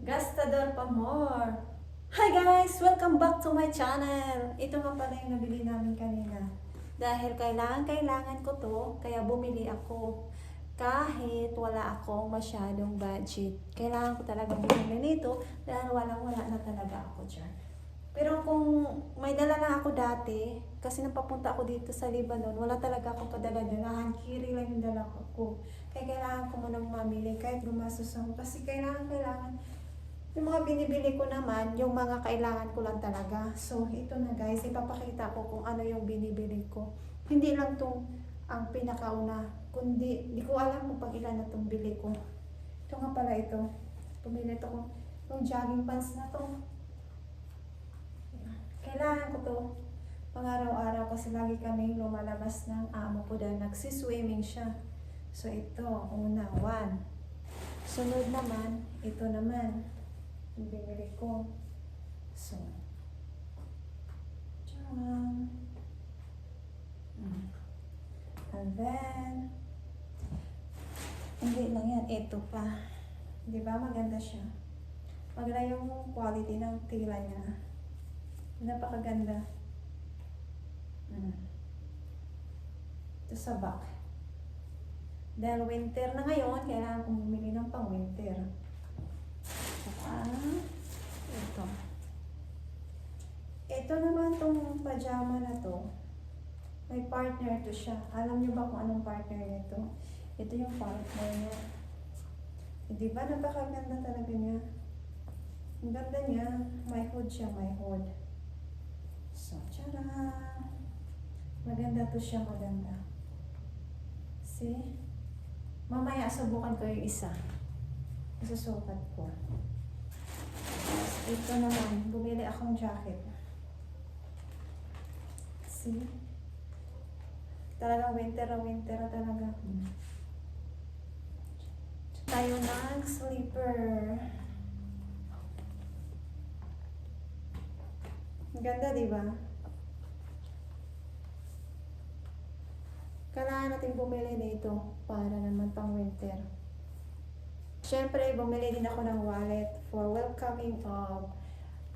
Gastador pa more! Hi guys! Welcome back to my channel! Ito nga pala yung nabili namin kanina. Dahil kailangan, kailangan ko to, kaya bumili ako. Kahit wala akong masyadong budget. Kailangan ko talaga bumili nito dahil walang wala na talaga ako dyan. Pero kung may dala lang ako dati, kasi nang papunta ako dito sa Lebanon, wala talaga akong padala-dalahan. Kiri lang yung dala ko. Kaya kailangan ko munang mamili kahit gumastos ako. Kasi kailangan, kailangan. Yung mga binibili ko naman, yung mga kailangan ko lang talaga. So, ito na guys, ipapakita ko kung ano yung binibili ko. Hindi lang tong ang pinakauna, kundi hindi ko alam kung pang ilan na itong bili ko. Ito nga pala ito. Pumili ito ko. Yung jogging pants na to. Kailangan ko to pang araw-araw kasi lagi kaming lumalabas ng amo ko dahil nagsiswimming siya. So ito, una, one. Sunod naman, ito naman. Binili ko. So, tcharam. Mm. And then, hindi lang yan, ito pa. Di ba maganda siya? Maganda yung quality ng tila niya. Napakaganda. Mm. Ito sa back. Dahil winter na ngayon, kailangan kong bumili ng pang Saka, ito. Ito naman tong pajama na to. May partner to siya. Alam niyo ba kung anong partner nito? Ito yung partner niya. Eh, Di ba napakaganda talaga niya? Ang ganda niya. May hood siya, may hood. So, tara! Maganda to siya, maganda. See? Mamaya subukan ko yung isa. Isusukat ko. Tapos, ito naman, bumili akong jacket. See? Talagang winter na winter talaga. Hmm. Tayo ng sleeper. Ganda, di ba? Kailangan natin bumili nito para naman pang winter. Siyempre, bumili din ako ng wallet for welcoming of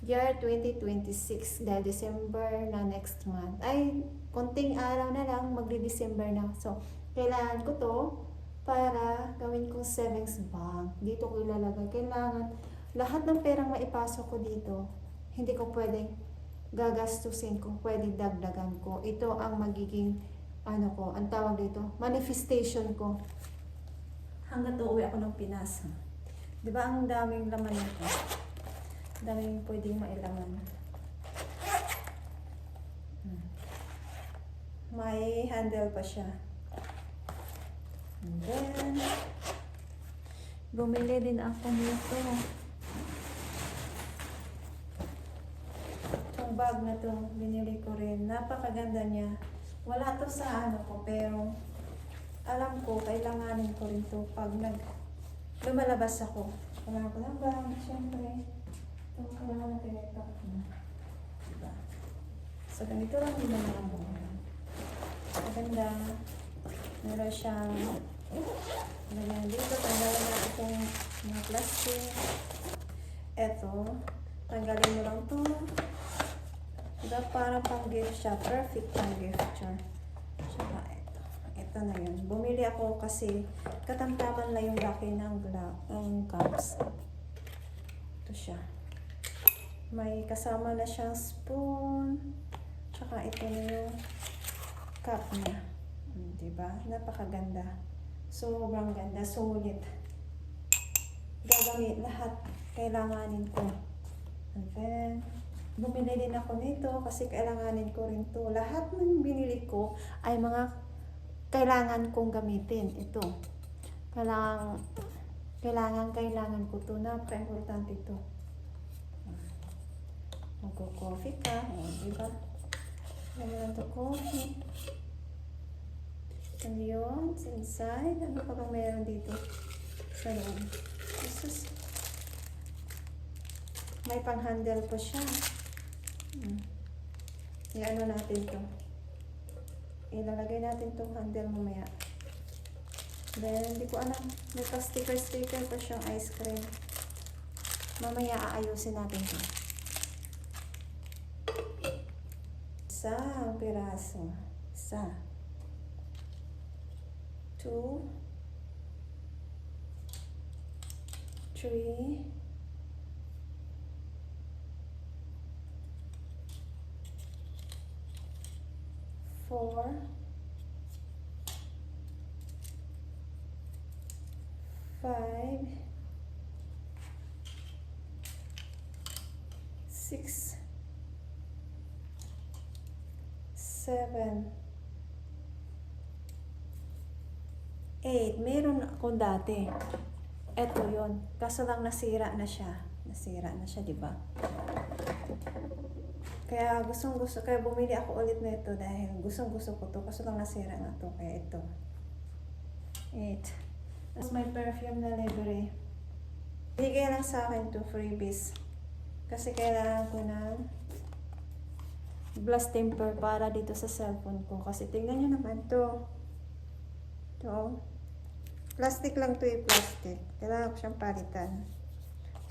year 2026 dahil December na next month. Ay, konting araw na lang, magdi-December na. So, kailangan ko to para gawin kong savings bank. Dito ko ilalagay. Kailangan lahat ng perang maipasok ko dito, hindi ko pwedeng gagastusin kung pwedeng dagdagan ko. Ito ang magiging, ano ko, ang tawag dito, manifestation ko. Hanggat uuwi ako ng Pinas. Di ba ang daming laman nito? Daming pwedeng mailaman. Hmm. May handle pa siya. And then, bumili din ako nito. Itong bag na to, binili ko rin. Napakaganda niya. Wala to sa ano ko, pero alam ko, kailanganin ko rin to pag nag lumalabas ako. Kailangan ko ng bag, syempre. Ito, kailangan natin ito. Diba? So, ganito lang din naman mga. Maganda. Meron siyang Lagyan dito, tanggalin na itong mga plastic. Eto, tanggalin mo lang to. Diba, parang pang gift siya. Perfect pang gift siya. Ito na yun. Bumili ako kasi katamtaman lang yung laki ng, ng cups. Ito siya. May kasama na siyang spoon. Tsaka ito na yung cup niya. Hmm, Diba? Napakaganda. Sobrang ganda. Sulit. Gagamit lahat. Kailanganin ko. And then, bumili din ako nito kasi kailanganin ko rin to. Lahat ng binili ko ay mga kailangan kong gamitin. Ito. Kailangan, kailangan, kailangan ko to. Napaka-importante ito. Magko-coffee ka. O, diba? Kailangan to coffee. Ano yun? Inside. Ano pa bang meron dito? Sa loob. Jesus. May pang-handle pa siya. Hmm. I-ano natin to. Ilalagay natin tong handle mamaya. Then, hindi ko alam. May pa sticker-sticker pa siyang ice cream. Mamaya aayusin natin to. Isang piraso. Isa. Two. Three. Four. Five. Six. Seven. Eight. Meron ako dati. Eto yon. Kaso lang nasira na siya. Nasira na siya, di ba? Kaya gustong gusto, kaya bumili ako ulit na ito dahil gustong gusto ko to. Kaso lang nasira na to. Kaya ito. Eight. Tapos may perfume na libre. Bigay lang sa akin to freebies. Kasi kailangan ko ng blast temper para dito sa cellphone ko. Kasi tingnan nyo naman to. To. Plastic lang to eh, plastic. Kailangan ko siyang palitan.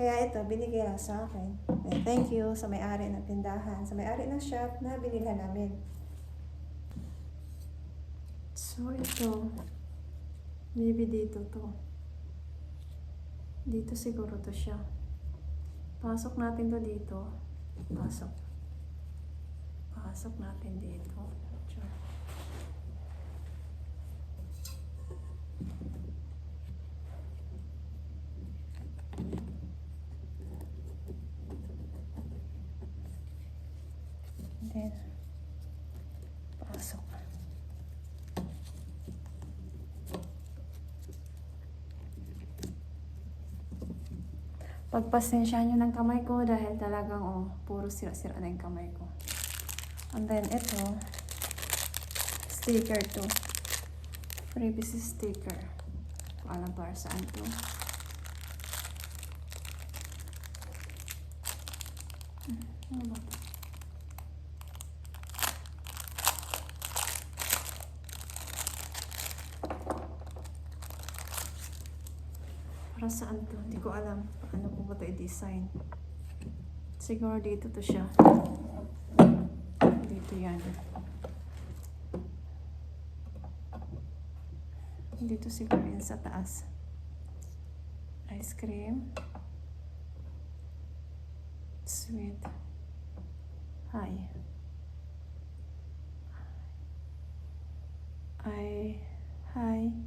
Kaya ito, binigay lang sa akin. Thank you sa may-ari ng tindahan, sa may-ari ng shop na binilhan namin. So, ito. Maybe dito to. Dito siguro to siya. Pasok natin to dito. Pasok. Pasok natin dito. Then, pasok. Pagpasensya nyo ng kamay ko dahil talagang oh, puro sira-sira na yung kamay ko. And then ito, sticker to. Freebies sticker. Alam para saan to. Hmm, Ano ba Para saan to? Hindi ko alam. Paano ko ba ito i-design? Siguro dito to siya. Dito yan. Dito siguro yan sa taas. Ice cream. Sweet. Hi. I. Hi.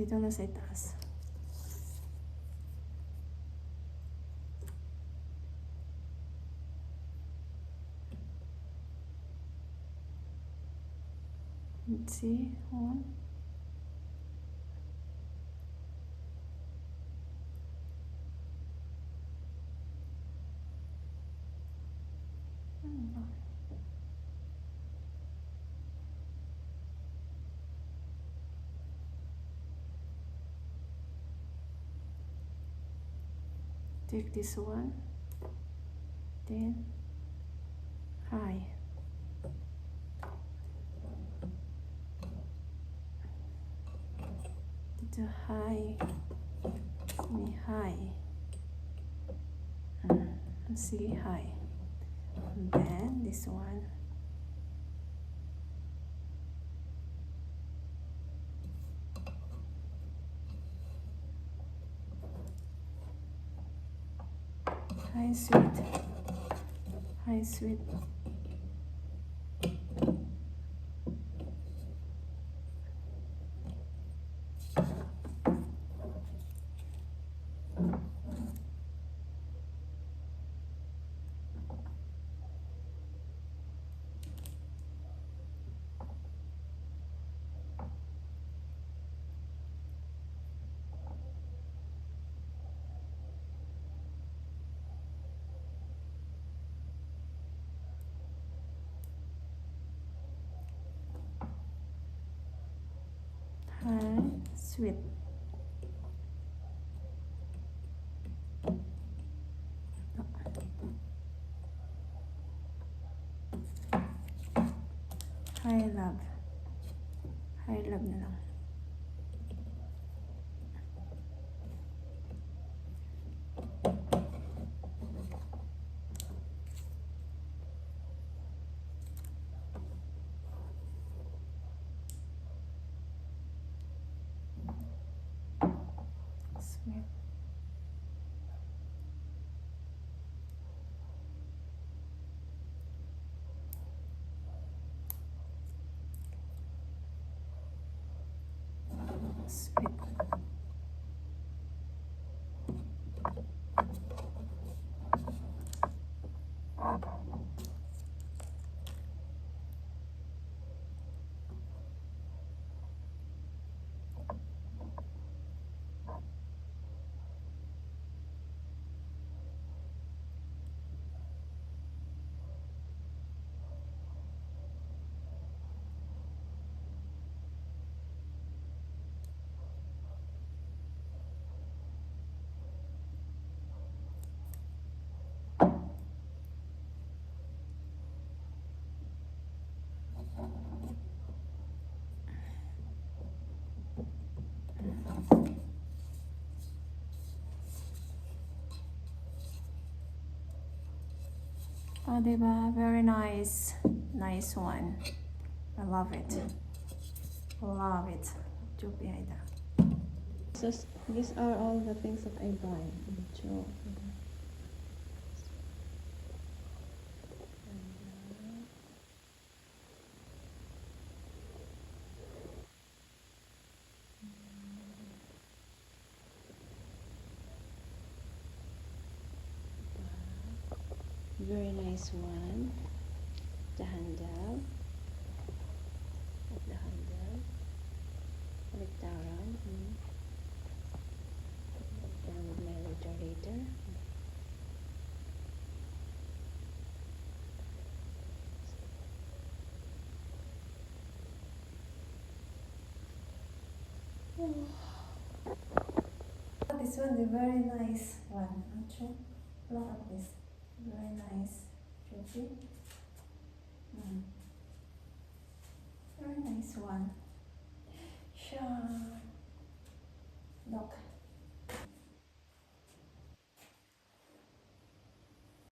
Dito na sa itaas. Let's Take this one. Then high Dito hi. Ni hi. Mm, See high And then this one. Hi, sweet. Hi, sweet. Hi, sweet. Hi, love. Hi, love na lang. Yeah. Spit. Oh, diba? Very nice. Nice one. I love it. Love it. These are all the things that I buy. Very nice one. The handle. At the handle. Litaran. Mm. Down with my literator. This one is very nice one. Acho. Look at this. Very nice. Jupi. Mm. Very nice one. Sure.